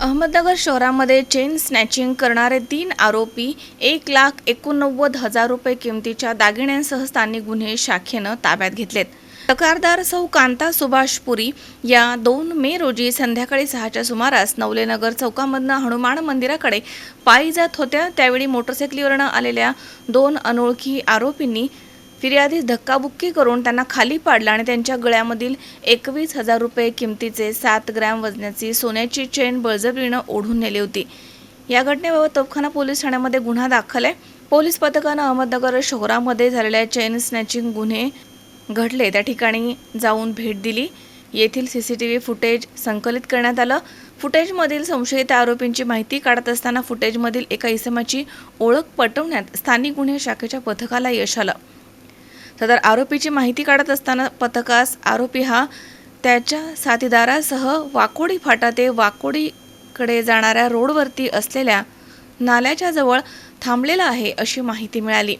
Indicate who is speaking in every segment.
Speaker 1: अहमदनगर शहरामध्ये chain snatching करणारे तीन आरोपी एक लाख एकोणनव्वद हजार रुपये किमतीच्या दागिन्यांसह स्थानिक गुन्हे शाखेनं ताब्यात घेतलेत. तक्रारदार सौ कांता सुभाष पुरी या दोन मे रोजी संध्याकाळी सहाच्या सुमारास नवलेनगर चौकामधनं हनुमान मंदिराकडे पायी जात होत्या. त्यावेळी मोटरसायकलीवरनं आलेल्या दोन अनोळखी आरोपींनी फिर्यादी धक्काबुक्की करून त्यांना खाली पाडलं आणि त्यांच्या गळ्यामधील एकवीस हजार रुपये किमतीचे सात ग्रॅम वजनाची सोन्याची चेन बळजबरीनं ओढून नेली होती. या घटनेबाबत तोफखाना पोलीस ठाण्यामध्ये गुन्हा दाखल आहे. पोलीस पथकानं अहमदनगर शहरामध्ये झालेल्या चेन स्नॅचिंग गुन्हे घडले. त्या ठिकाणी जाऊन भेट दिली. येथील C C T V footage संकलित करण्यात आलं. फुटेजमधील संशयित आरोपींची माहिती काढत असताना फुटेजमधील एका इसमाची ओळख पटवण्यात स्थानिक गुन्हे शाखेच्या पथकाला यश आलं. सदर आरोपीची माहिती काढत असताना पथकास आरोपी हा त्याच्या साथीदारासह वाकोडी फाटा ते वाकोडीकडे जाणाऱ्या रोडवरती असलेल्या नाल्याच्या जवळ थांबलेला आहे अशी माहिती मिळाली.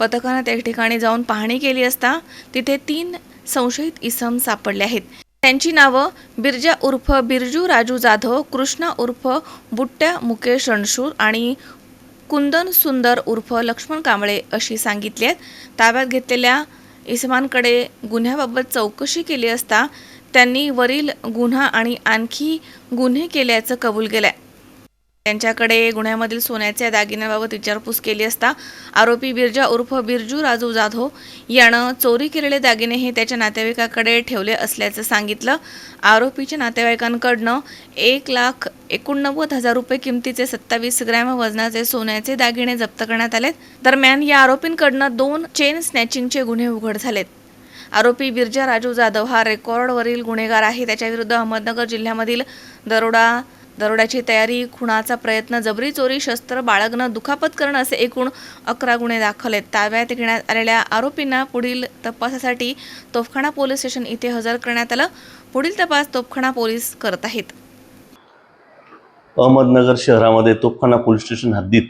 Speaker 1: पथकानं त्या ठिकाणी जाऊन पाहणी केली असता तिथे तीन संशयित इसम सापडले आहेत. त्यांची नावं बिरजा उर्फ बिरजू राजू जाधव कृष्णा उर्फ बुट्ट्या मुकेश रणशूर आणि कुंदन सुंदर उर्फ लक्ष्मण कांबळे अशी सांगितली आहेत. ताब्यात घेतलेल्या इसमांकडे गुन्ह्याबाबत चौकशी केली असता त्यांनी वरील गुन्हा आणि आणखी गुन्हे केल्याचं कबूल केलं आहे त्यांच्याकडे गुन्ह्यामधील सोन्याच्या दागिन्यांबाबत विचारपूस केली असता आरोपी बिरजा उर्फ बिरजू राजू जाधव यानं चोरी केलेले दागिने हे त्याच्या नातेवाईकाकडे ठेवले असल्याचं सांगितलं. आरोपीच्या नातेवाईकांकडनं एक लाख एकोणनव्वद हजार रुपये किमतीचे सत्तावीस ग्रॅम वजनाचे सोन्याचे दागिने जप्त करण्यात आलेत. दरम्यान या आरोपींकडनं दोन चेन स्नॅचिंगचे गुन्हे उघड झालेत. आरोपी बिरजा राजू जाधव हा रेकॉर्डवरील गुन्हेगार आहे. त्याच्याविरुद्ध अहमदनगर जिल्ह्यामधील दरोडा दरोड्याची तयारी खुणाचा प्रयत्न जबरी चोरी शस्त्र बाळगणं दुखापत करणं असे एकूण अकरा गुन्हे दाखल आहेत. ताब्यात घेण्यात आलेल्या आरोपींना पुढील तपासासाठी तोफखाना पोलीस स्टेशन इथे हजर करण्यात आलं. पुढील तपास तोफखाना पोलीस करत आहेत.
Speaker 2: अहमदनगर शहरामध्ये तोफखाना पोलीस स्टेशन हद्दीत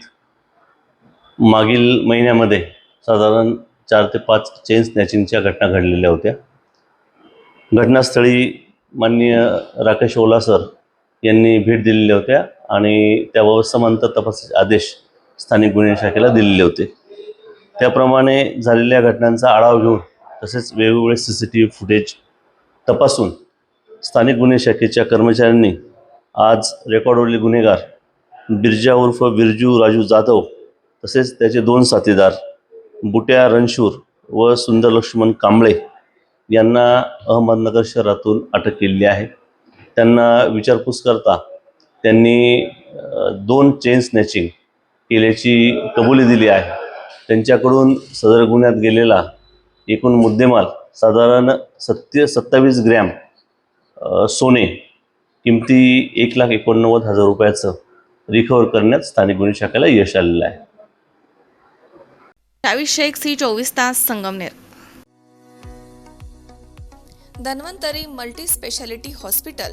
Speaker 2: मागील महिन्यामध्ये साधारण चार ते पाच चेन स्नॅचिंगच्या घटना घडलेल्या होत्या. घटनास्थळी माननीय राकेश ओला सर यांनी भेट दिलेल्या होत्या आणि त्याबाबत समांतर तपासाचे आदेश स्थानिक गुन्हे शाखेला दिलेले होते. त्याप्रमाणे झालेल्या घटनांचा आढावा घेऊन तसेच वेगवेगळे C C T V footage तपासून स्थानिक गुन्हे शाखेच्या कर्मचाऱ्यांनी आज रेकॉर्डवरील गुन्हेगार बिरजा उर्फ बिरजू राजू जाधव तसेच त्याचे दोन साथीदार बुट्या रणशूर व सुंदर लक्ष्मण कांबळे यांना अहमदनगर शहरातून अटक केलेली आहे. त्यांना विचारपूस करता त्यांनी दोन चेन स्नॅचिंग केल्याची कबुली दिली आहे. त्यांच्याकडून सदर गुन्ह्यात गेलेला एकूण मुद्देमाल साधारण सत्य सत्तावीस ग्रॅम सोने किमती एक लाख एकोणनव्वद हजार रुपयाचं रिकव्हर करण्यात स्थानिक गुन्हे शाखेला यश आलेलं आहे.
Speaker 1: चावीस शेख सी चोवीस तास Sangamner. Dhanvantari multi speciality hospital